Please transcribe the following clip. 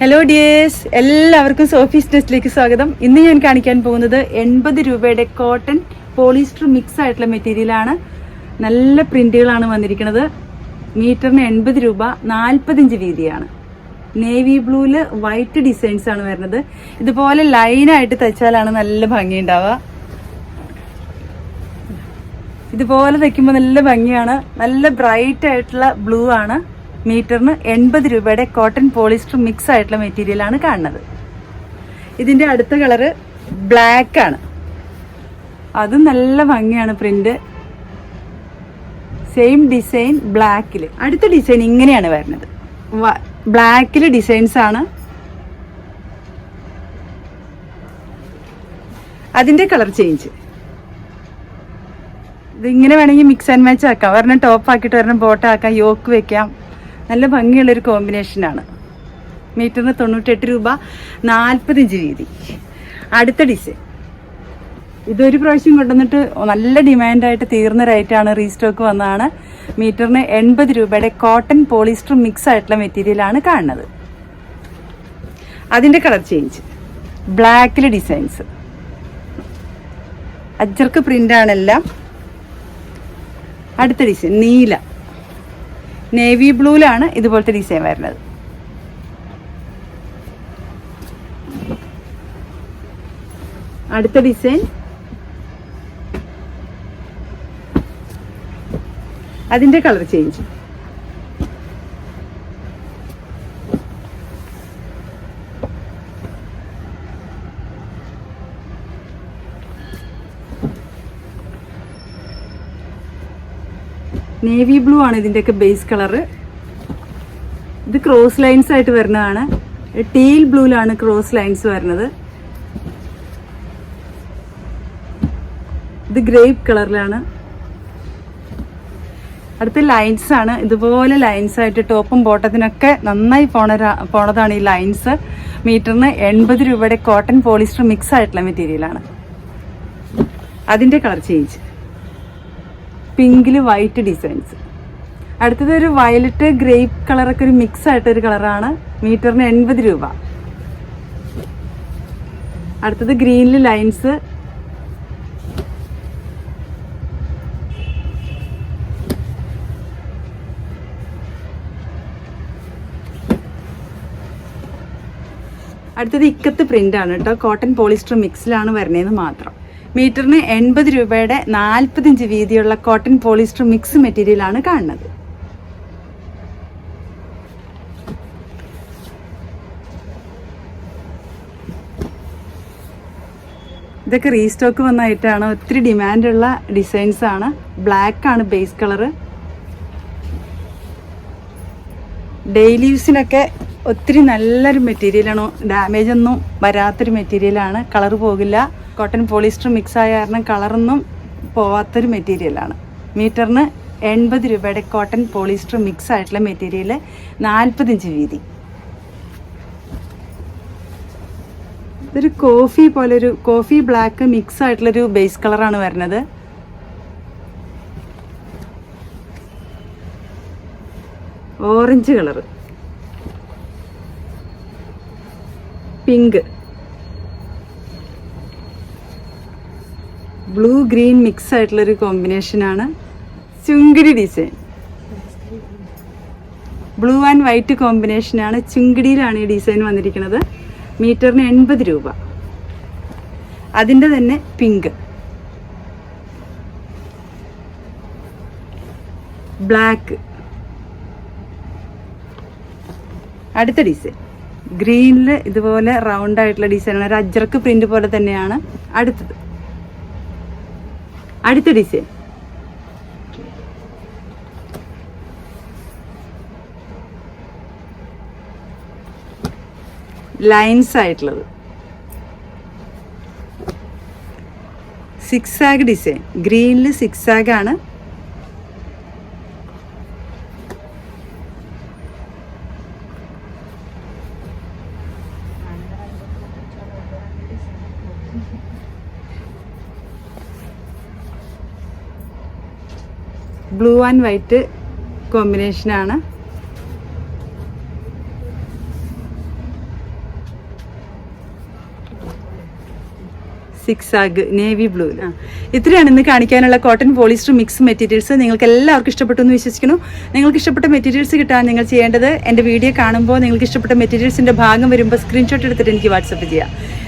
Hello dears എല്ലാവർക്കും സോഫീസ് ടെസ്റ്റിലേക്ക് സ്വാഗതം. ഇന്ന് ഞാൻ കാണിക്കാൻ പോകുന്നത് എൺപത് രൂപയുടെ കോട്ടൺ പോളിസ്റ്റർ മിക്സ് ആയിട്ടുള്ള മെറ്റീരിയലാണ് നല്ല പ്രിന്റുകളാണ് വന്നിരിക്കുന്നത്. മീറ്ററിന് എൺപത് രൂപ നാൽപ്പത്തിഞ്ച് വീതിയാണ്. നേവി ബ്ലൂവിൽ വൈറ്റ് ഡിസൈൻസ് ആണ് വരുന്നത്. ഇതുപോലെ ലൈനായിട്ട് തയ്ച്ചാലാണ് നല്ല ഭംഗി ഇതുപോലെ തയ്ക്കുമ്പോൾ നല്ല ഭംഗിയാണ്. നല്ല ബ്രൈറ്റ് ആയിട്ടുള്ള ബ്ലൂ ആണ്. മീറ്ററിന് എൺപത് രൂപയുടെ കോട്ടൺ പോളിസ്റ്റർ മിക്സ് ആയിട്ടുള്ള മെറ്റീരിയൽ ആണ് കാണുന്നത്. ഇതിന്റെ അടുത്ത കളറ് ബ്ലാക്ക് ആണ്. അതും നല്ല ഭംഗിയാണ് പ്രിന്റ് സെയിം ഡിസൈൻ ബ്ലാക്കിൽ അടുത്ത ഡിസൈൻ ഇങ്ങനെയാണ് വരുന്നത്. ബ്ലാക്കിൽ ഡിസൈൻസ് ആണ്. അതിന്റെ കളർ ചേഞ്ച് ഇതിങ്ങനെ വേണമെങ്കിൽ മിക്സ് ആൻഡ് മാച്ച് ആക്കാം. ഒരെണ്ണം ടോപ്പ് ആക്കിയിട്ട് ഒരെണ്ണം ബോട്ടം ആക്കാം. യോക്ക് വെക്കാം. നല്ല ഭംഗിയുള്ളൊരു കോമ്പിനേഷനാണ്. മീറ്ററിന് തൊണ്ണൂറ്റെട്ട് രൂപ നാൽപ്പത്തഞ്ച് വീതി. അടുത്ത ഡിസൈൻ. ഇതൊരു പ്രാവശ്യം കൊണ്ടുവന്നിട്ട് നല്ല ഡിമാൻഡായിട്ട് തീർന്ന റേറ്റാണ് റീസ്റ്റോക്ക് വന്നതാണ്. മീറ്ററിന് എൺപത് രൂപയുടെ കോട്ടൺ പോളിസ്റ്റർ മിക്സ് ആയിട്ടുള്ള മെറ്റീരിയലാണ് കാണുന്നത്. അതിന്റെ കളർ ചേഞ്ച്. ബ്ലാക്കിൽ ഡിസൈൻസ്. അജ്ജർക്ക് പ്രിന്റാണെല്ലാം അടുത്ത ഡിസൈൻ നീല. നേവി ബ്ലൂവിലാണ് ഇതുപോലത്തെ ഡിസൈൻ വരുന്നത്. അടുത്ത ഡിസൈൻ. അതിന്റെ കളർ ചേഞ്ച്. നേവി ബ്ലൂ ആണ് ഇതിന്റെയൊക്കെ ബേസ് കളറ് ഇത് ക്രോസ് ലൈൻസ് ആയിട്ട് വരുന്നതാണ്. ടീൽ ബ്ലൂവിലാണ് ക്രോസ് ലൈൻസ് വരുന്നത്. ഇത് ഗ്രേപ്പ് കളറിലാണ് അടുത്ത ലൈൻസ് ആണ്. ഇതുപോലെ ലൈൻസ് ആയിട്ട് ടോപ്പും ബോട്ടത്തിനൊക്കെ നന്നായി പോണ പോണതാണ് ഈ ലൈൻസ് മീറ്ററിന് എൺപത് രൂപയുടെ കോട്ടൺ പോളിസ്റ്റർ മിക്സ് ആയിട്ടുള്ള മെറ്റീരിയലാണ് അതിന്റെ കളർ ചേഞ്ച് പിങ്കിൽ വൈറ്റ് ഡിസൈൻസ്. അടുത്തത് ഒരു വയലറ്റ് ഗ്രേപ്പ് കളറൊക്കെ ഒരു മിക്സ് ആയിട്ടൊരു കളറാണ്. മീറ്ററിന് എൺപത് രൂപ. അടുത്തത് ഗ്രീനിൽ ലൈൻസ്. അടുത്തത് ഇക്കത്ത് പ്രിന്റ് ആണ് കേട്ടോ. കോട്ടൺ പോളിസ്റ്റർ മിക്സിലാണ് വരുന്നതെന്ന് മാത്രം. മീറ്ററിന് എൺപത് രൂപയുടെ നാൽപ്പത്തിയഞ്ച് വീതിയുള്ള കോട്ടൺ പോളിസ്റ്റർ മിക്സ് മെറ്റീരിയലാണ് കാണുന്നത്. ഇതൊക്കെ റീസ്റ്റോക്ക് വന്നായിട്ടാണ് ഒത്തിരി ഡിമാൻഡുള്ള ഡിസൈൻസ് ആണ്. ബ്ലാക്ക് ആണ് ബേസ് കളറ് ഡെയിലി യൂസിനൊക്കെ ഒത്തിരി നല്ലൊരു മെറ്റീരിയലാണ്. ഡാമേജ് ഒന്നും വരാത്തൊരു മെറ്റീരിയലാണ്. കളർ പോകില്ല. കോട്ടൺ പോളിസ്റ്റർ മിക്സ് ആയ കാരണം കളറൊന്നും പോവാത്തൊരു മെറ്റീരിയലാണ്. മീറ്ററിന് എൺപത് രൂപയുടെ കോട്ടൺ പോളിസ്റ്റർ മിക്സ് ആയിട്ടുള്ള മെറ്റീരിയൽ നാൽപ്പത്തഞ്ച് വീതി. ഇതൊരു കോഫി പോലൊരു കോഫി ബ്ലാക്ക് മിക്സ് ആയിട്ടുള്ളൊരു ബേസ് കളറാണ് വരുന്നത്. Orange colour pink. Blue green mix ആയിട്ടുള്ളൊരു കോമ്പിനേഷനാണ് ചുങ്കിടി ഡിസൈൻ ബ്ലൂ ആൻഡ് വൈറ്റ് കോമ്പിനേഷനാണ് ചുങ്കിടിയിലാണ് ഈ ഡിസൈൻ വന്നിരിക്കുന്നത്. മീറ്ററിന് എൺപത് രൂപ. അതിന്റെ തന്നെ പിങ്ക് ബ്ലാക്ക് അടുത്ത ഡിസൈൻ ഗ്രീനിൽ ഇതുപോലെ റൗണ്ട് ആയിട്ടുള്ള ഡിസൈനാണ് ഒരു അജ്രക്ക് പ്രിന്റ് പോലെ തന്നെയാണ് അടുത്തത്. അടുത്ത ഡിസൈൻ ലൈൻസ് ആയിട്ടുള്ളത്. സിക്സ് ആഗ് ഡിസൈൻ ഗ്രീനിൽ സിക്സ് ആഗ് ആണ്. ബ്ലൂ ആൻഡ് വൈറ്റ് കോമ്പിനേഷനാണ് സിക്സാഗ് നേവി ബ്ലൂ. ആ. ഇത്രയാണ് ഇന്ന് കാണിക്കാനുള്ള കോട്ടൺ പോളിസ്റ്റർ മിക്സ് മെറ്റീരിയൽസ്. നിങ്ങൾക്ക് എല്ലാവർക്കും ഇഷ്ടപ്പെട്ടു എന്ന് വിശ്വസിക്കുന്നു. നിങ്ങൾക്ക് ഇഷ്ടപ്പെട്ട മെറ്റീരിയൽസ് കിട്ടാൻ നിങ്ങൾ ചെയ്യേണ്ടത് എന്റെ വീഡിയോ കാണുമ്പോൾ നിങ്ങൾക്ക് ഇഷ്ടപ്പെട്ട മെറ്റീരിയൽസിന്റെ ഭാഗം വരുമ്പോൾ സ്ക്രീൻഷോട്ട് എടുത്തിട്ട് എനിക്ക് വാട്സപ്പ് ചെയ്യാം.